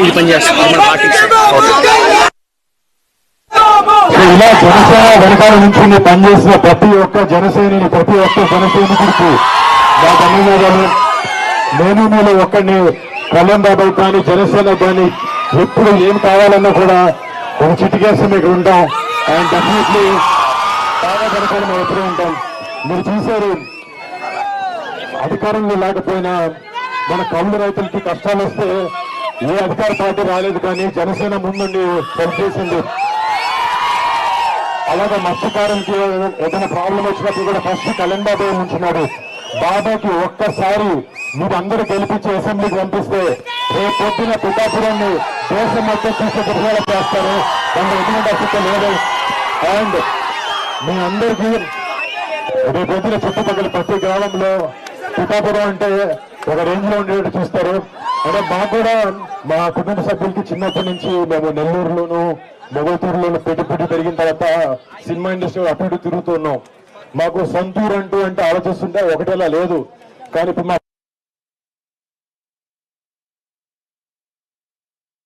ఇది పనిచేస్తుంది ఇలా జనసేన వెనకాల నుంచి పనిచేసిన ప్రతి ఒక్క జనసేనని ప్రతి ఒక్క జనసైనికుడికి నా ధన్యవాదాలు. నేను మీలో ఒక్కడిని కళ్యాణ్ బాబాయ్ కానీ జనసేన కానీ ఎప్పుడు ఏం కావాలన్నా కూడా ఒక చిటికేస్తే మీకు ఉంటాం. అండ్ డెఫినెట్లీ బాగా జనసేన మేము ఎప్పుడూ ఉంటాం. మీరు చూశారు. అధికారంలో లేకపోయినా మన కౌలు రైతులకి కష్టాలు వస్తే ఏ అధికార పార్టీ రాలేదు కానీ జనసేన ముందుండి పనిచేసింది అలాగే మత్స్యకారులకి ఏదైనా ప్రాబ్లం వచ్చినప్పుడు కూడా ఫస్ట్ కళ్యాణ్ బాబు ఉంచున్నాడు బాబాకి ఒక్కసారి మీరు అందరూ గెలిపించి అసెంబ్లీకి పంపిస్తే రేపు పొద్దున పిఠాపురాన్ని దేశం మొత్తం చూసే విధాలు చేస్తారు. దాని ఎటువంటి అసలు లేదు. అండ్ మీ అందరికీ రేపు పొద్దున చుట్టుపక్కల ప్రతి గ్రామంలో పిఠాపురం అంటే ఒక రేంజ్లో ఉండేటట్టు చూస్తారు. అంటే మాకు కూడా మా కుటుంబ సభ్యులకి చిన్నప్పటి నుంచి మేము నెల్లూరులోను మొగతూరులోను పెట్టి పెట్టి పెరిగిన తర్వాత సినిమా ఇండస్ట్రీ అటు ఇటు తిరుగుతూ ఉన్నాం. మాకు సొంతూరు అంటూ అంటే ఆలోచిస్తుంటే ఒకటేలా లేదు. కానీ ఇప్పుడు మా